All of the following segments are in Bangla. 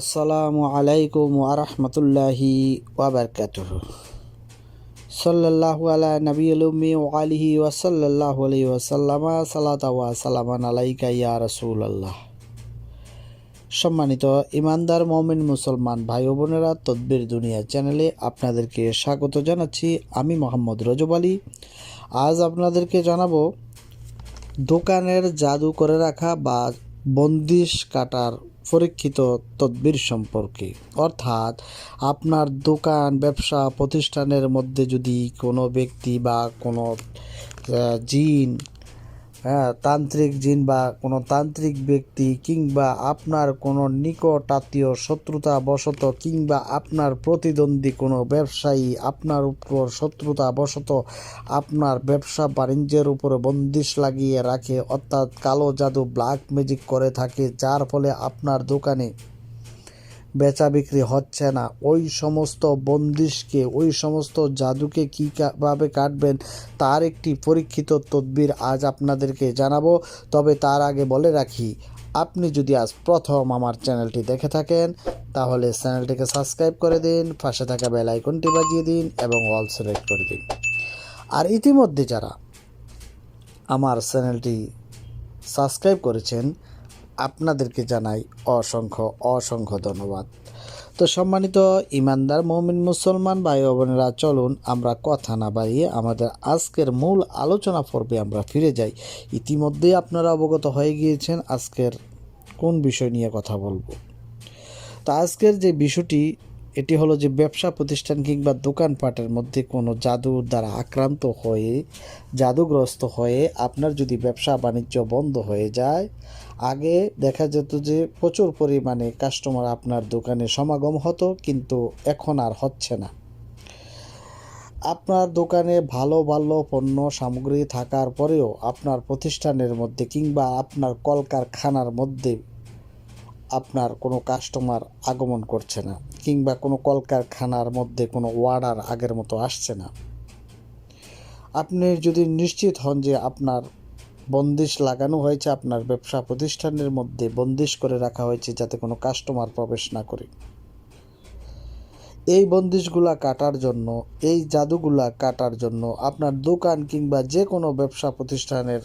আসসালামু আলাইকুম ওরহমতুল্লাহি ওবরকাতুহ সাল্লাল্লাহু আলা নবীল উম্মি ও আলিহি ওয়াসাল্লাল্লাহু আলাইহি ওয়াসাল্লামা সালাতা সালামান আলাইকা ইয়া রাসূলুল্লাহ। সম্মানিত ইমানদার মমিন মুসলমান ভাই বোনেরা, তদ্বির দুনিয়া চ্যানেলে আপনাদেরকে স্বাগত জানাচ্ছি। আমি মোহাম্মদ রজব আলী। আজ আপনাদেরকে জানাব, দোকানের জাদু করে রাখা বা বন্দিশ কাটার পরীক্ষিত তদবির সম্পর্কে। অর্থাৎ, আপনার দোকান, ব্যবসা, প্রতিষ্ঠানের মধ্যে যদি কোনো ব্যক্তি বা কোনো জিন হ্যাঁ তান্ত্রিক জিন বা কোনো তান্ত্রিক ব্যক্তি কিংবা আপনার কোনো নিকট আত্মীয় শত্রুতা বশত কিংবা আপনার প্রতিদ্বন্দ্বী কোনো ব্যবসায়ী আপনার উপর শত্রুতা বশত আপনার ব্যবসা বাণিজ্যের উপরে বন্দিশ লাগিয়ে রাখে, অর্থাৎ কালো জাদু ব্ল্যাক ম্যাজিক করে থাকে, যার ফলে আপনার দোকানে বেচা বিক্রি হচ্ছে না। ওই সমস্ত বন্দিশকে, ওই সমস্ত জাদুকে কীভাবে কাটবেন তার একটি পরীক্ষিত তদবির আজ আপনাদেরকে জানাব। তবে তার আগে বলে রাখি, আপনি যদি আজ প্রথম আমার চ্যানেলটি দেখে থাকেন, তাহলে চ্যানেলটিকে সাবস্ক্রাইব করে দিন, পাশে থাকা বেল আইকনটি বাজিয়ে দিন এবং অল সিলেক্ট করে দিন। আর ইতিমধ্যে যারা আমার চ্যানেলটি সাবস্ক্রাইব করেছেন আপনাদেরকে জানাই অসংখ্য অসংখ্য ধন্যবাদ। তো সম্মানিত ইমানদার মমিন মুসলমান ভাই বোনেরা, চলুন আমরা কথা না বাড়িয়ে আমাদের আজকের মূল আলোচনা পর্বে আমরা ফিরে যাই। ইতিমধ্যেই আপনারা অবগত হয়ে গিয়েছেন আজকের কোন বিষয় নিয়ে কথা বলব। তো আজকের যে বিষয়টি এটি হলো যে ব্যবসা প্রতিষ্ঠান কিংবা দোকানপাটের মধ্যে কোনো জাদুর দ্বারা আক্রান্ত হয়ে, জাদুগ্রস্ত হয়ে আপনার যদি ব্যবসা বাণিজ্য বন্ধ হয়ে যায়, আগে দেখা যেত যে প্রচুর পরিমাণে কাস্টমার আপনার দোকানে সমাগম হতো, কিন্তু এখন আর হচ্ছে না। আপনার দোকানে ভালো ভালো পণ্য সামগ্রী থাকার পরেও আপনার প্রতিষ্ঠানের মধ্যে কিংবা আপনার কলকারখানার মধ্যে আপনার কোনো কাস্টমার আগমন করছে না কিংবা কোনো কলকারখানার মধ্যে কোনো অর্ডার আগের মতো আসছে না। আপনি যদি নিশ্চিত হন যে আপনার বন্দিশ লাগানো হয়েছে, আপনার ব্যবসা প্রতিষ্ঠানের মধ্যে বন্দিশ করে রাখা হয়েছে যাতে কোনো কাস্টমার প্রবেশ না করে। এই বন্দিশগুলা কাটার জন্য, এই জাদুগুলা কাটার জন্য আপনার দোকান কিংবা যে কোনো ব্যবসা প্রতিষ্ঠানের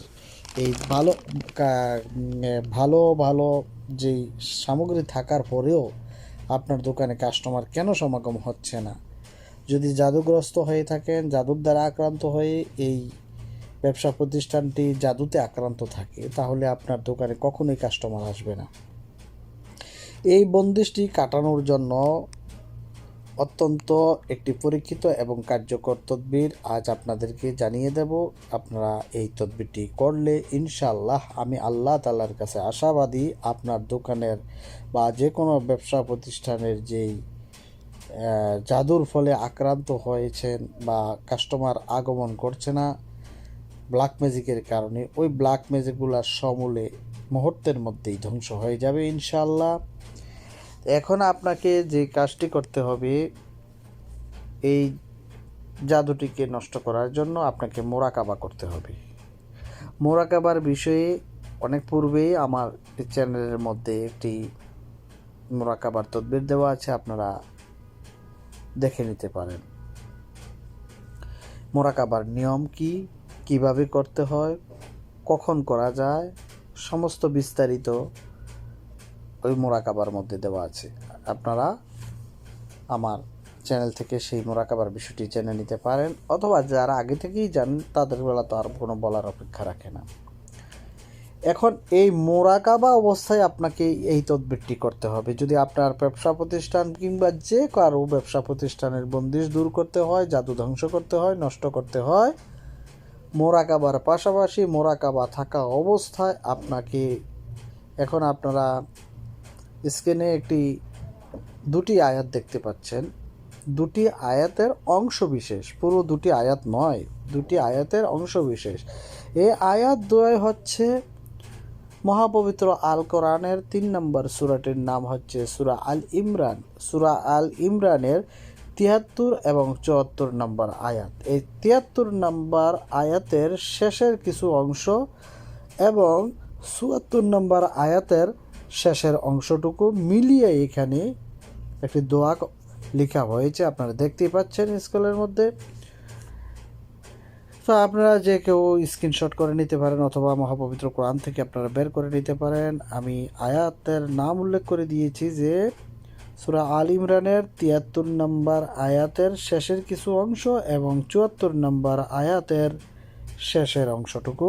এই ভালো ভালো ভালো যেই সামগ্রী থাকার পরেও আপনার দোকানে কাস্টমার কেন সমাগম হচ্ছে না? যদি জাদুগ্রস্ত হয়ে থাকেন, জাদুর দ্বারা আক্রান্ত হয়ে এই ব্যবসা প্রতিষ্ঠানটি জাদুতে আক্রান্ত থাকে, তাহলে আপনার দোকানে কখনোই কাস্টমার আসবে না। এই বন্দিশটি কাটানোর জন্য অত্যন্ত একটি পরীক্ষিত এবং কার্যকর তদবির আজ আপনাদেরকে জানিয়ে দেব। আপনারা এই তদবিরটি করলে ইনশাল্লাহ আমি আল্লাহ তাল্লার কাছে আশাবাদী আপনার দোকানের বা যে কোনো ব্যবসা প্রতিষ্ঠানের যেই জাদুর ফলে আক্রান্ত হয়েছেন বা কাস্টমার আগমন করছে না ব্ল্যাক ম্যাজিকের কারণে ওই ব্ল্যাক ম্যাজিকগুলার সমূলে মুহূর্তের মধ্যেই ধ্বংস হয়ে যাবে ইনশাল্লাহ এখন আপনাকে যে কাজটি করতে হবে, এই জাদুটিকে নষ্ট করার জন্য আপনাকে মোরাকাবা করতে হবে। মোরাকাবার বিষয়ে অনেক পূর্বেই আমার চ্যানেলের মধ্যে একটি মোরাকাবার তদবির দেওয়া আছে, আপনারা দেখে নিতে পারেন। মোরাকাবার নিয়ম কি? কীভাবে করতে হয়? কখন করা যায়? সমস্ত বিস্তারিত ওই মোরাকাবার মধ্যে দেওয়া আছে। আপনারা আমার চ্যানেল থেকে সেই মোরাকাবার বিষয়টি জেনে নিতে পারেন, অথবা যারা আগে থেকেই জানেন, তাদের বেলা তো আর কোনো বলার অপেক্ষা রাখে না। এখন এই মোরাকাবা অবস্থায় আপনাকে এই তদবিরটি করতে হবে। যদি আপনার ব্যবসা প্রতিষ্ঠান কিংবা যে কারও ব্যবসা প্রতিষ্ঠানের বন্দিশ দূর করতে হয়, জাদু ধ্বংস করতে হয়, নষ্ট করতে হয়, মোরাকাবার পাশাপাশি মোরাকাবা থাকা অবস্থায় আপনাকে এখন আপনারা স্ক্রিনে একটি, দুটি আয়াত দেখতে পাচ্ছেন। দুটি আয়াতের অংশ বিশেষ, পুরো দুটি আয়াত নয়, দুটি আয়াতের অংশ বিশেষ। এই আয়াত দ্বয় হচ্ছে মহাপবিত্র আল কোরআনের তিন নম্বর সুরাটির নাম হচ্ছে সুরা আল ইমরান সুরা আল ইমরানের তিয়াত্তর এবং চুয়াত্তর নম্বর আয়াত। এই তিয়াত্তর নম্বর আয়াতের শেষের কিছু অংশ এবং চুয়াত্তর নম্বর আয়াতের শেষের অংশটুকু মিলিয়ে এখানে একটি দোয়া লেখা হয়েছে। আপনারা দেখতেই পাচ্ছেন স্কুলের মধ্যে। তো আপনারা যে কেউ স্ক্রিনশট করে নিতে পারেন অথবা মহাপবিত্র কোরআন থেকে আপনারা বের করে নিতে পারেন। আমি আয়াতের নাম উল্লেখ করে দিয়েছি যে, সুরা আল ইমরানের তিয়াত্তর নম্বর আয়াতের শেষের কিছু অংশ এবং চুয়াত্তর নম্বর আয়াতের শেষের অংশটুকু।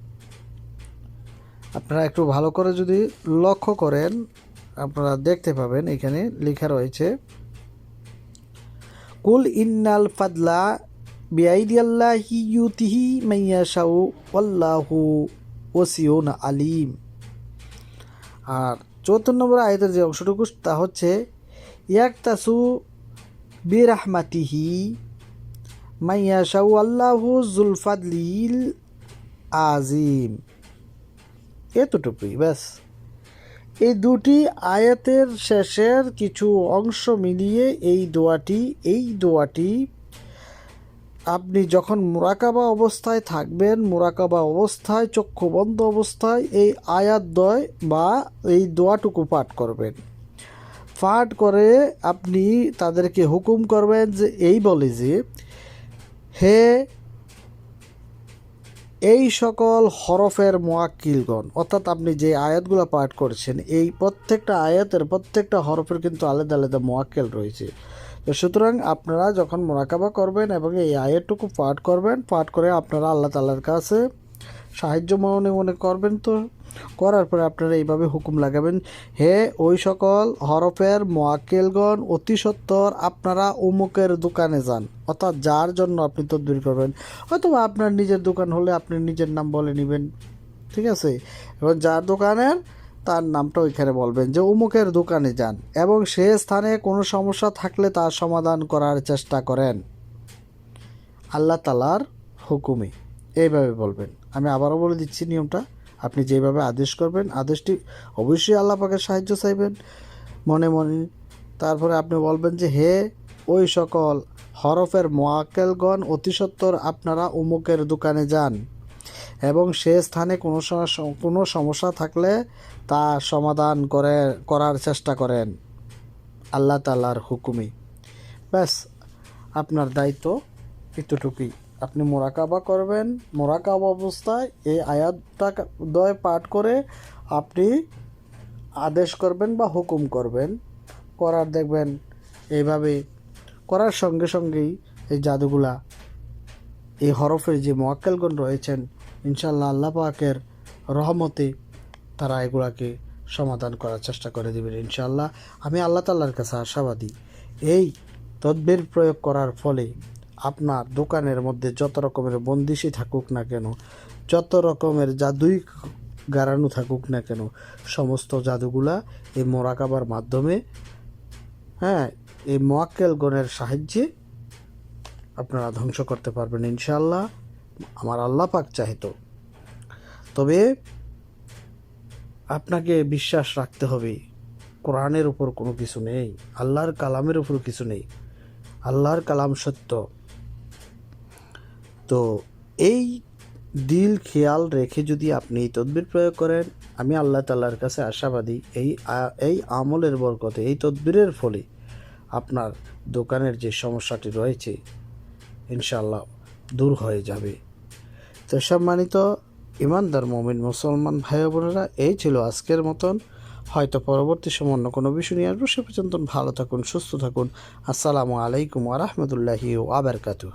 আপনারা একটু ভালো করে যদি লক্ষ্য করেন, আপনারা দেখতে পাবেন এখানে লেখা রয়েছে, কুল ইন্নাল ফাদলা বিআইদিয়াল্লাহি ইউতিহি মাইয়াশাউ, ওয়াল্লাহু ওসিউন আলিম। আর চৌদ্দ নম্বর আয়াতের যে অংশটুকু, তা হচ্ছে, ইয়াকতাসু বিরাহমাতিহি মাইয়াশাউ আল্লাহু জুলফাদলিল আজিম। এতটুকুই, ব্যাস। এই দুটি আয়াতের শেষের কিছু অংশ মিলিয়ে এই দোয়াটি এই দোয়াটি আপনি যখন মোরাকাবা অবস্থায় থাকবেন, মোরাকাবা অবস্থায়, চক্ষু বন্ধ অবস্থায় এই আয়াত দয় বা এই দোয়াটুকু পাঠ করবেন। পাঠ করে আপনি তাদেরকে হুকুম করবেন যে, এই বলে যে, হে এই সকল হরফের মোয়াক্কিলগণ, অর্থাৎ আপনি যে আয়াতগুলো পাঠ করছেন, এই প্রত্যেকটা আয়াতের প্রত্যেকটা হরফের কিন্তু আলাদা আলাদা মোয়াক্কেল রয়েছে। তো সুতরাং আপনারা যখন মোরাকাবা করবেন এবং এই আয়াতটুকু পাঠ করবেন, পাঠ করে আপনারা আল্লাহ তালার কাছে সাহায্য মনে মনে করবেন তো। করার পরে আপনারা এইভাবে হুকুম লাগাবেন, হে, ওই সকল হরফের মোয়াক্কেলগণ, অতি সত্বর আপনারা অমুকের দোকানে যান। অর্থাৎ যার জন্য আপনি তদবির করবেন। হয়তো আপনার নিজের দোকান হলে আপনি নিজের নাম বলে নেবেন। ঠিক আছে? এবং যার দোকানের, তার নামটা ওইখানে বলবেন যে অমুকের দোকানে যান এবং সে স্থানে কোনো সমস্যা থাকলে তার সমাধান করার চেষ্টা করেন। আল্লাহ তালার হুকুমে এইভাবে বলবেন। আমি আবারও বলে দিচ্ছি নিয়মটা। আপনি যেভাবে আদেশ করবেন, আদেশটি অবশ্যই আল্লাহ পাকের সাহায্য চাইবেন মনে মনে। তারপরে আপনি বলবেন যে, হে ওই সকল হরফের মোয়াক্কেলগণ, অতি সত্বর আপনারা উমুকের দোকানে যান এবং সে স্থানে কোনো কোনো সমস্যা থাকলে তা সমাধান করে, করার চেষ্টা করেন আল্লাহ তালার হুকুমি। ব্যাস, আপনার দায়িত্ব এতটুকুই। আপনি মোরাকাবা করবেন। মোরাকাবা অবস্থায় এই আয়াতটা দয় পাঠ করে আপনি আদেশ করবেন বা হুকুম করবেন। করার দেখবেন এইভাবে, করার সঙ্গে সঙ্গেই এই জাদুগুলা, এই হরফের যে মোয়াক্কেলগণ রয়েছেন ইনশাল্লাহ আল্লাহ পাকের রহমতে তারা এগুলাকে সমাধান করার চেষ্টা করে দেবেন ইনশাল্লাহ আমি আল্লাহ তাল্লার কাছে আশাবাদী, এই তদবির প্রয়োগ করার ফলে আপনার দোকানের মধ্যে যত রকমের বন্দিশি থাকুক না কেন, যত রকমের জাদুই গাড়ানো থাকুক না কেন, সমস্ত জাদুগুলা এই মোরাকাবার মাধ্যমে হ্যাঁ এই মোয়াক্কেল গণের সাহায্যে আপনারা ধ্বংস করতে পারবেন ইনশাল্লাহ আমার আল্লাহ পাক চাহিত তবে আপনাকে বিশ্বাস রাখতে হবে, কোরআনের উপর কোনো কিছু নেই, আল্লাহর কালামের উপর কিছু নেই। আল্লাহর কালাম সত্য। তো এই দিল খেয়াল রেখে যদি আপনি তদবির প্রয়োগ করেন, আমি আল্লাহ তাল্লাহর কাছে আশাবাদী এই এই আমলের বরকতে, এই তদবিরের ফলে আপনার দোকানের যে সমস্যাটি রয়েছে ইনশাল্লাহ দূর হয়ে যাবে। তো সম্মানিত ইমানদার, মমিন, মুসলমান ভাই বোনেরা, এই ছিল আজকের মতন। হয়তো পরবর্তী সময় অন্য কোনো বিষয় নিয়ে আসব। সে পর্যন্ত ভালো থাকুন, সুস্থ থাকুন। আসসালামু আলাইকুম আরহামতুল্লাহি আবরকাতু